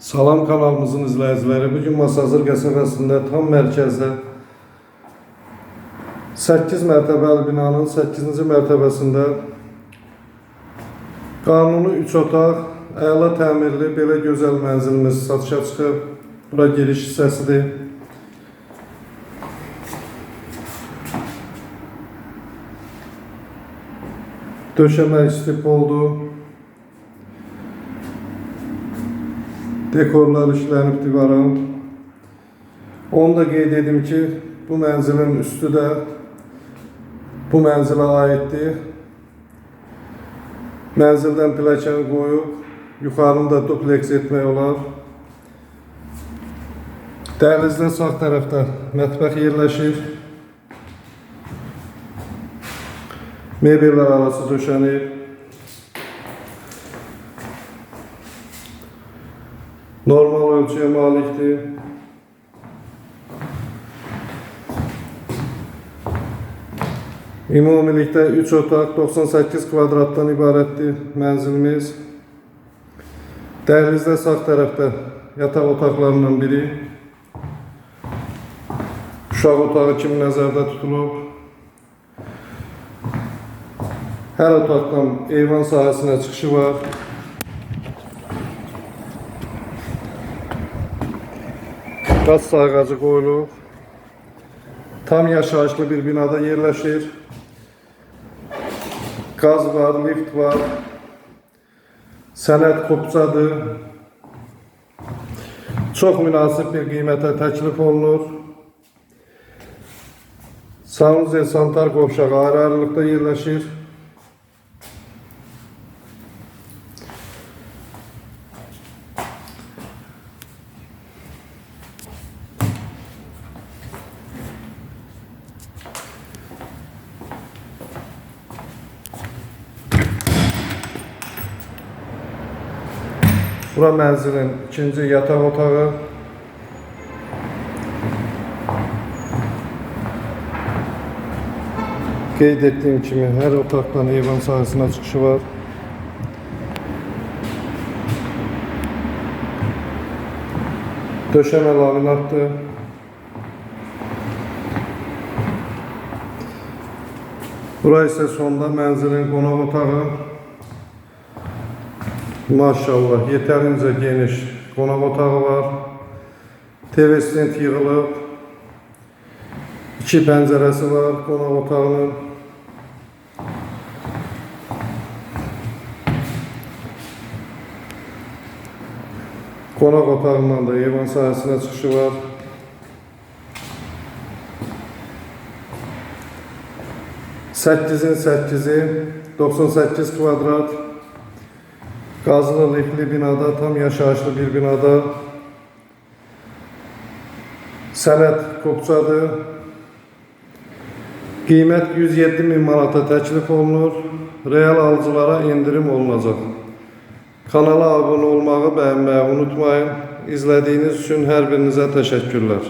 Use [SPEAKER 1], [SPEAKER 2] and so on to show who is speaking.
[SPEAKER 1] Salam kanalımızın izləyiciləri, bu gün Masazır qəsəbəsində tam mərkəzdə 8 mərtəbəli binanın 8-ci mərtəbəsində qanuni 3 otaq, əla təmirli belə gözəl mənzilimiz satışa çıxıb. Bura giriş hissəsidir. Döşəmə istif oldu. Dekorlar işlənib divara. Onu da qeyd edim ki, bu mənzilin üstü də bu mənzilə aiddir. Mənzildən pilləkən qoyub, yuxarını da dupleks etmək olar. Dəhlizdə sağ tərəfdə mətbəx yerləşir. Mebellər arası döşənib. Normal ölçüyə malikdir. Ümumilikdə 3 otaq 98 kvadratdan ibarətdir mənzilimiz. Dəhlizdə sağ tərəfdə yataq otaqlarından biri. Uşaq otağı kimi nəzərdə tutulub. Hər otaqdan eyvan sahəsinə çıxışı var. Qaz sayğacı qoyulub. Tam yaşayışlı bir binada yerləşir. Qaz var, lift var. Sənəd kopçadır. Çox münasib bir qiymətə təklif olunur. Sanuzel Santar qovşağı ayrı-ayrılıqda yerləşir. Bura mənzilin ikinci yataq otağı. Qeyd etdiyim kimi hər otaqdan eyvan sahəsinə çıxışı var. Döşəmə laminatdır. Bura isə sonda mənzilin qonaq otağı. Maşallah yetərincə geniş qonaq otağı var. TV stent yığılıb. İki pəncərəsi var qonaq otağının. Qonaq otağından da eyvan sahəsinə çıxışı var. Səkkizin səkkizi 98 kvadrat Gazlı lifli binada, tam yaşayışlı bir binada sənəd kopçadır. Qiymət 107 min manata təklif olunur. Real alıcılara indirim olunacaq. Kanala abunə olmağı, bəyənməyi unutmayın. İzlədiyiniz üçün hər birinizə təşəkkürlər.